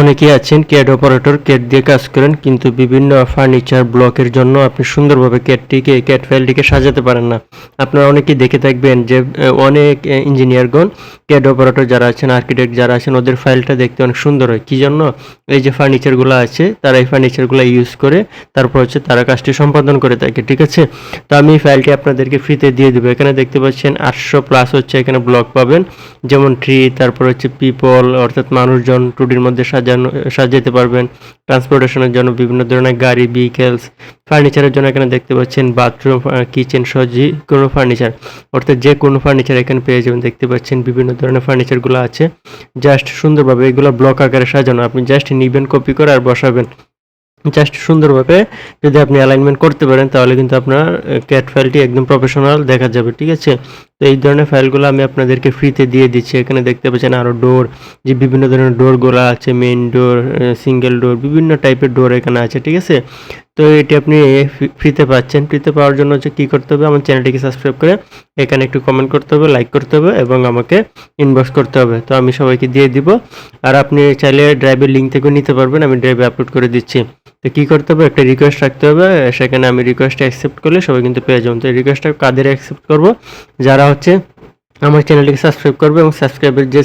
অনেকেই আছেন CAD operator CAD দিয়ে কাজ করেন, কিন্তু বিভিন্ন ফার্নিচার ব্লকের জন্য আপনি সুন্দরভাবে ক্যাডটিকে ক্যাড ফাইলটিকে সাজাতে পারেন না। আপনারা অনেকেই দেখে থাকবেন যে অনেক ইঞ্জিনিয়ারগণ ক্যাড অপারেটর যারা আছেন আর্কিটেক্ট যারা আছেন, ওদের ফাইলটা দেখতে অনেক সুন্দর হয়। কী জন্য? এই যে ফার্নিচারগুলো আছে, তারা এই ফার্নিচারগুলো ইউজ করে, তারপর হচ্ছে তারা কাজটি সম্পাদন করে থাকে, ঠিক আছে? তো আমি ফাইলটি আপনাদেরকে ফ্রিতে দিয়ে দেবো। এখানে দেখতে পাচ্ছেন আটশো প্লাস হচ্ছে এখানে ব্লক পাবেন, যেমন ট্রি তারপর হচ্ছে পিপল অর্থাৎ মানুষজন টুডির মধ্যে সাজাতে পারবেন। ট্রান্সপোর্টেশনের জন্য বিভিন্ন ধরনের গাড়ি ভেহিকেলস ফার্নিচারের জন্য এখানে দেখতে পাচ্ছেন বাথরুম কিচেন সহ যে কোনো ফার্নিচার অর্থাৎ যে কোনো ফার্নিচার এখানে পেয়ে যাবেন। দেখতে পাচ্ছেন বিভিন্ন ধরনের ফার্নিচারগুলো আছে। জাস্ট সুন্দরভাবে এগুলো ব্লক আকারে সাজানো। আপনি জাস্ট নিবেন কপি করে আর বসাবেন। জাস্ট সুন্দরভাবে যদি আপনি অ্যালাইনমেন্ট করতে পারেন, তাহলে কিন্তু আপনার ক্যাট ফাইলটি একদম প্রফেশনাল দেখা যাবে, ঠিক আছে? তো এই ধরনের ফাইলগুলো আমি আপনাদেরকে ফ্রিতে দিয়ে দিচ্ছি। এখানে দেখতে পাচ্ছেন আরও ডোর যে বিভিন্ন ধরনের ডোরগুলো আছে মেন ডোর সিঙ্গেল ডোর বিভিন্ন টাইপের ডোর এখানে আছে, ঠিক আছে? তো এটি আপনি ফ্রিতে পাচ্ছেন। ফ্রিতে পাওয়ার জন্য হচ্ছে কী করতে হবে? আমার চ্যানেলটিকে সাবস্ক্রাইব করে এখানে একটু কমেন্ট করতে হবে লাইক করতে হবে এবং আমাকে ইনবক্স করতে হবে। তো আমি সবাইকে দিয়ে দিব। আর আপনি চাইলে ড্রাইভের লিঙ্ক থেকেও নিতে পারবেন। আমি ড্রাইভে আপলোড করে দিচ্ছি। তো কী করতে হবে? একটা রিকোয়েস্ট রাখতে হবে। সেখানে আমি রিকোয়েস্টটা অ্যাকসেপ্ট করলে সবাই কিন্তু পেয়ে যাবেন। তো রিকোয়েস্টটা কাদের অ্যাকসেপ্ট করব? যারা হচ্ছে আমার চ্যানেলটিকে সাবস্ক্রাইব করবে এবং সাবস্ক্রাইবের যে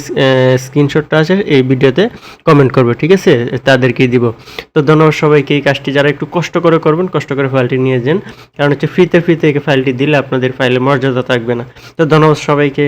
স্ক্রিনশটটা আছে, এই ভিডিওতে কমেন্ট করবে, ঠিক আছে? তাদেরকেই দিব। তো ধন্যবাদ সবাইকে। এই কাজটি যারা একটু কষ্ট করে করবেন, কষ্ট করে ফাইলটি নিয়ে যান। কারণ হচ্ছে ফ্রিতে ফ্রিতে ফাইলটি দিলে আপনাদের ফাইলে মর্যাদা থাকবে না। তো ধন্যবাদ সবাইকে।